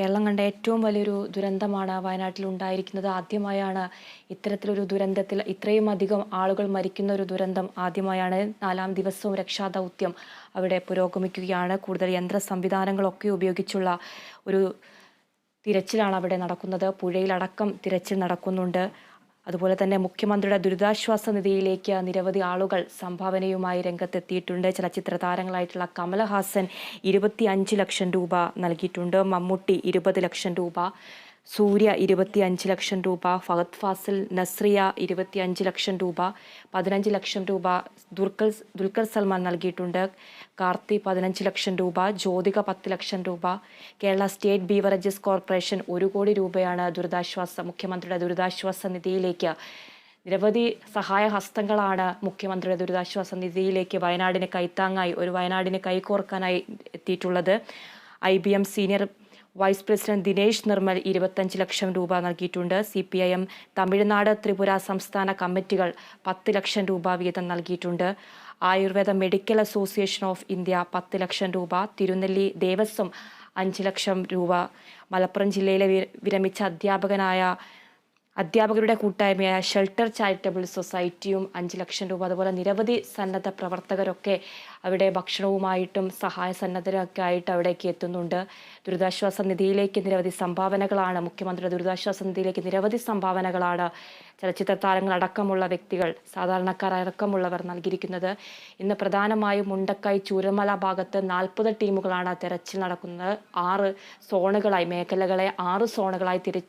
കേരളം കണ്ട ഏറ്റവും വലിയൊരു ദുരന്തമാണ് വയനാട്ടിൽ ഉണ്ടായിരിക്കുന്നത്. ആദ്യമായാണ് ഇത്തരത്തിലൊരു ദുരന്തത്തിൽ ഇത്രയും അധികം ആളുകൾ മരിക്കുന്ന ഒരു ദുരന്തം ആദ്യമായാണ്. നാലാം ദിവസവും രക്ഷാദൗത്യം അവിടെ പുരോഗമിക്കുകയാണ്. കൂടുതൽ യന്ത്ര സംവിധാനങ്ങളൊക്കെ ഉപയോഗിച്ചുള്ള ഒരു തിരച്ചിലാണ് അവിടെ നടക്കുന്നത്. പുഴയിലടക്കം തിരച്ചിൽ നടക്കുന്നുണ്ട്. അതുപോലെ തന്നെ മുഖ്യമന്ത്രിയുടെ ദുരിതാശ്വാസ നിധിയിലേക്ക് നിരവധി ആളുകൾ സംഭാവനയുമായി രംഗത്തെത്തിയിട്ടുണ്ട്. ചലച്ചിത്ര താരങ്ങളായിട്ടുള്ള കമലഹാസൻ ഇരുപത്തി ലക്ഷം രൂപ നൽകിയിട്ടുണ്ട്. മമ്മൂട്ടി ഇരുപത് ലക്ഷം രൂപ സൂര്യ ഇരുപത്തി അഞ്ച് ലക്ഷം രൂപ ഫഹദ് ഫാസിൽ നസ്രിയ ഇരുപത്തി അഞ്ച് ലക്ഷം രൂപ പതിനഞ്ച് ലക്ഷം രൂപ ദുർക്കൽ ദുൽഖർ സൽമാൻ നൽകിയിട്ടുണ്ട്. കാർത്തി പതിനഞ്ച് ലക്ഷം രൂപ ജ്യോതിക പത്ത് ലക്ഷം രൂപ. കേരള സ്റ്റേറ്റ് ബീവറേജസ് കോർപ്പറേഷൻ ഒരു കോടി രൂപയാണ് ദുരിതാശ്വാസ മുഖ്യമന്ത്രിയുടെ ദുരിതാശ്വാസ നിധിയിലേക്ക്. നിരവധി സഹായ ഹസ്തങ്ങളാണ് മുഖ്യമന്ത്രിയുടെ ദുരിതാശ്വാസ നിധിയിലേക്ക് വയനാടിന് കൈത്താങ്ങായി ഒരു വയനാടിന് കൈകോർക്കാനായി എത്തിയിട്ടുള്ളത്. I B M senior vice president Dinesh Nirmal ഇരുപത്തഞ്ച് ലക്ഷം രൂപ നൽകിയിട്ടുണ്ട്. C P I M Tamil Nadu Tripura സംസ്ഥാന കമ്മിറ്റികൾ പത്ത് ലക്ഷം രൂപ വീതം നൽകിയിട്ടുണ്ട്. Ayurveda medical association of India പത്ത് ലക്ഷം രൂപ തിരുനെല്ലി ദേവസ്വം അഞ്ച് ലക്ഷം രൂപ മലപ്പുറം ജില്ലയിലെ വിരമിച്ച അധ്യാപകനായ അധ്യാപകരുടെ കൂട്ടായ്മയായ ഷെൽട്ടർ ചാരിറ്റബിൾ സൊസൈറ്റിയും അഞ്ച് ലക്ഷം രൂപ അതുപോലെ നിരവധി സന്നദ്ധ പ്രവർത്തകരൊക്കെ അവിടെ ഭക്ഷണവുമായിട്ടും സഹായ സന്നദ്ധരൊക്കെ ആയിട്ട് അവിടേക്ക് എത്തുന്നുണ്ട്. ദുരിതാശ്വാസ നിധിയിലേക്ക് നിരവധി സംഭാവനകളാണ് മുഖ്യമന്ത്രിയുടെ ദുരിതാശ്വാസ നിധിയിലേക്ക് നിരവധി സംഭാവനകളാണ് ചലച്ചിത്ര താരങ്ങളടക്കമുള്ള വ്യക്തികൾ സാധാരണക്കാരടക്കമുള്ളവർ നൽകിയിരിക്കുന്നത്. ഇന്ന് പ്രധാനമായും മുണ്ടക്കൈ ചൂരമല ഭാഗത്ത് നാൽപ്പത് ടീമുകളാണ് തെരച്ചിൽ നടക്കുന്നത്. ആറ് സോണുകളായി മേഖലകളെ ആറ് സോണുകളായി തിരി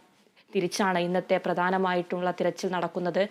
തിരിച്ചാണ് ഇന്നത്തെ പ്രധാനമായിട്ടുള്ള തിരച്ചിൽ നടക്കുന്നത്.